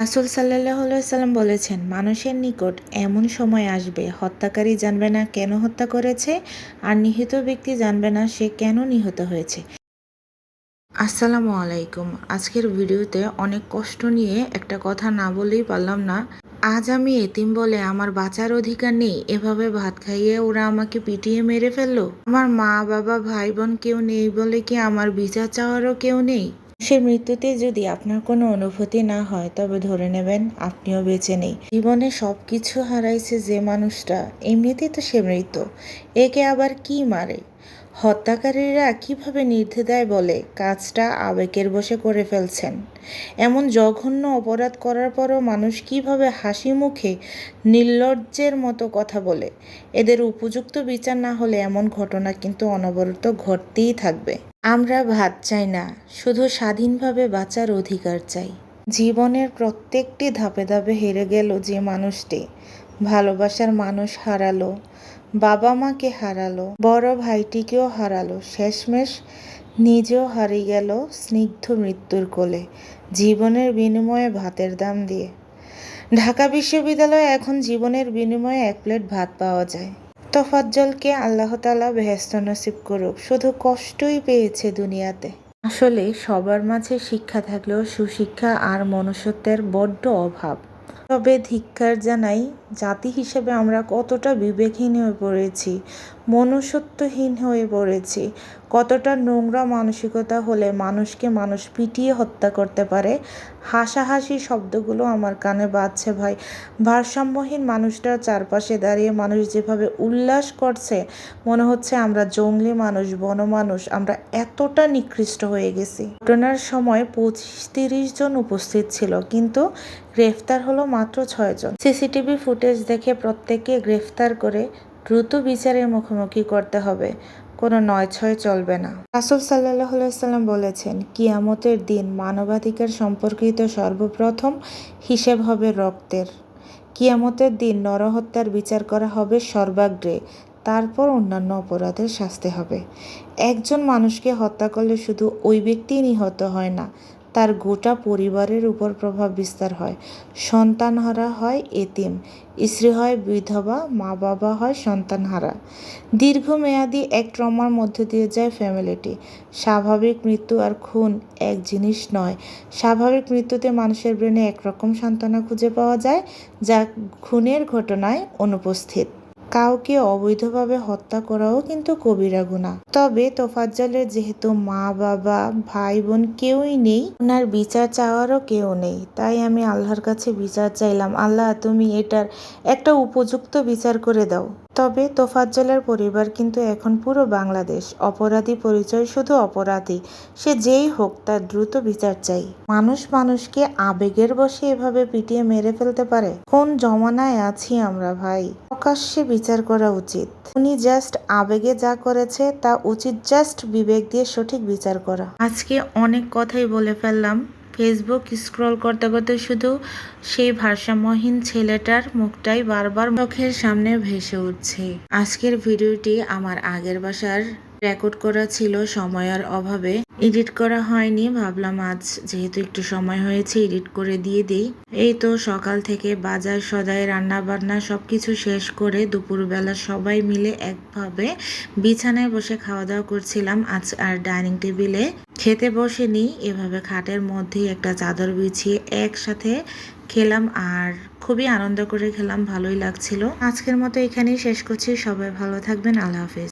রাসুল সাল্লাহ সাল্লাম বলেছেন, মানুষের নিকট এমন সময় আসবে, হত্যাকারী জানবে না কেন হত্যা করেছে, আর নিহত ব্যক্তি জানবে না সে কেন নিহত হয়েছে। আসসালামু আলাইকুম। আজকের ভিডিওতে অনেক কষ্ট নিয়ে একটা কথা না বলেই পারলাম না। আজ আমি এতিম বলে আমার বাঁচার অধিকার নেই, এভাবে ভাত খাইয়ে ওরা আমাকে পিটিয়ে মেরে ফেলল। আমার মা, বাবা ভাই বোন কেউ নেই বলে কি আমার বিচার চাওয়ারও কেউ নেই? সে মৃত্যুতে যদি আপনার কোনো অনুভূতি না হয়, তবে ধরে নেবেন আপনিও বেঁচে নেই। জীবনে সব কিছু হারাইছে যে মানুষটা, এমনিতেই তো সে মৃত। একে আবার কি মারে? হত্যাকারীরা কীভাবে নির্দ্বিধায় বলে, কাজটা আবেগের বসে করে ফেলছেন? এমন জঘন্য অপরাধ করার পরও মানুষ কীভাবে হাসি মুখে নির্লজ্জের মতো কথা বলে? এদের উপযুক্ত বিচার না হলে এমন ঘটনা কিন্তু অনবরত ঘটতেই থাকবে। আমরা ভাত চাই না, শুধু স্বাধীনভাবে বাঁচার অধিকার চাই। জীবনের প্রত্যেকটি ধাপে ধাপে হেরে গেল যে মানুষটি। ভালোবাসার মানুষ হারালো, বাবা মাকে হারালো, বড় ভাইটিকেও হারালো, শেষমেশ নিজেও হারিয়ে গেল স্নিগ্ধ মৃত্যুর কোলে, জীবনের বিনিময়ে ভাতের দাম দিয়ে। ঢাকা বিশ্ববিদ্যালয়ে এখন জীবনের বিনিময়ে এক প্লেট ভাত পাওয়া যায়। তোফাজ্জলকে আল্লাহ তালা বেহেস্ত নসিব করুক, শুধু কষ্টই পেয়েছে দুনিয়াতে। আসলে সবার মাঝে শিক্ষা থাকলেও সুশিক্ষা আর মনুষ্যত্বের বড্ড অভাব। তবে ধিক্ষার জানাই, জাতি হিসেবে আমরা কতটা বিবেকহীন হয়ে পড়েছি, মনুষ্যত্বহীন হয়ে পড়েছি কতটা নোংরা মানসিকতা হলে মানুষকে মানুষ পিটিয়ে হত্যা করতে পারে? হাসাহাসি শব্দগুলো আমার কানে বাজছে ভাই। ভারসাম্যহীন মানুষটার চারপাশে দাঁড়িয়ে মানুষ যেভাবে উল্লাস করছে, মনে হচ্ছে আমরা জঙ্গলি মানুষ বনমানুষ আমরা এতটা নিকৃষ্ট হয়ে গেছি। ঘটনার সময় পঁচিশ তিরিশ জন উপস্থিত ছিল, কিন্তু গ্রেফতার হলো মাত্র ছয়জন সিসিটিভি ফুটেজ দেখে প্রত্যেককে গ্রেফতার করে দ্রুত বিচারের মুখোমুখি করতে হবে। কোনো নয় ছয় চলবে না। রাসুল সাল্লাহ সাল্লাম বলেছেন, কিয়ামতের দিন মানবাধিকার সম্পর্কিত সর্বপ্রথম হিসেব হবে রক্তের। কিয়ামতের দিন নরহত্যার বিচার করা হবে সর্বাগ্রে, তারপর অন্যান্য অপরাধের শাস্তি হবে। একজন মানুষকে হত্যা করলে শুধু ওই ব্যক্তিই নিহত হয় না তার গোটা পরিবারের উপর প্রভাব বিস্তার হয়। সন্তানহারা হয় এতিম, স্ত্রী হয় বিধবা মা বাবা হয় সন্তানহারা। দীর্ঘমেয়াদী এক ট্রমার মধ্যে দিয়ে যায় ফ্যামিলিটি। স্বাভাবিক মৃত্যু আর খুন এক জিনিস নয়। স্বাভাবিক মৃত্যুতে মানুষের ব্রেনে একরকম সান্ত্বনা খুঁজে পাওয়া যায়, যা খুনের ঘটনায় অনুপস্থিত। কাউকে অবৈধভাবে হত্যা করাও কিন্তু কবিরা গুণা তবে তোফাজ্জলের যেহেতু মা, বাবা ভাই বোন কেউই নেই, ওনার বিচার চাওয়ারও কেউ নেই। তাই আমি আল্লাহর কাছে বিচার চাইলাম। আল্লাহ, তুমি এটার একটা উপযুক্ত বিচার করে দাও। তবে তোফাজ্জলের পরিবার কিন্তু এখন পুরো বাংলাদেশ। অপরাধী পরিচয় শুধু অপরাধী, সে যেই হোক তার দ্রুত বিচার চাই। মানুষ মানুষকে আবেগের বসে এভাবে পিটিয়ে মেরে ফেলতে পারে? কোন জমানায় আছি আমরা ভাই? প্রকাশ্যে বিচার করা উচিত। উনি জাস্ট আবেগে যা করেছে তা উচিত জাস্ট বিবেক দিয়ে সঠিক বিচার করা। আজকে অনেক কথাই বলে ফেললাম। ফেসবুক স্ক্রল করতে করতে শুধু সেই ভারসাম্যহীন ছেলেটার মুখটাই বারবার মুখের সামনে ভেসে উঠছে। আজকের ভিডিওটি আমার আগের বাসার রেকর্ড করা ছিল সময়ের অভাবে। এডিট করা হয়নি, ভাবলাম আজ যেহেতু একটু সময় হয়েছে, এডিট করে দিয়ে দিই। এই তো সকাল থেকে বাজার, সদাই রান্না বান্না সবকিছু শেষ করে দুপুরবেলা সবাই মিলে একভাবে বিছানায় বসে খাওয়া দাওয়া করছিলাম। আজ আর ডাইনিং টেবিলে খেতে বসেনি, এভাবে খাটের মধ্যেই একটা চাদর বিছিয়ে একসাথে খেলাম আর খুবই আনন্দ করে খেলাম, ভালোই লাগছিল। আজকের মতো এখানেই শেষ করছি, সবাই ভালো থাকবেন, আল্লাহ হাফিজ।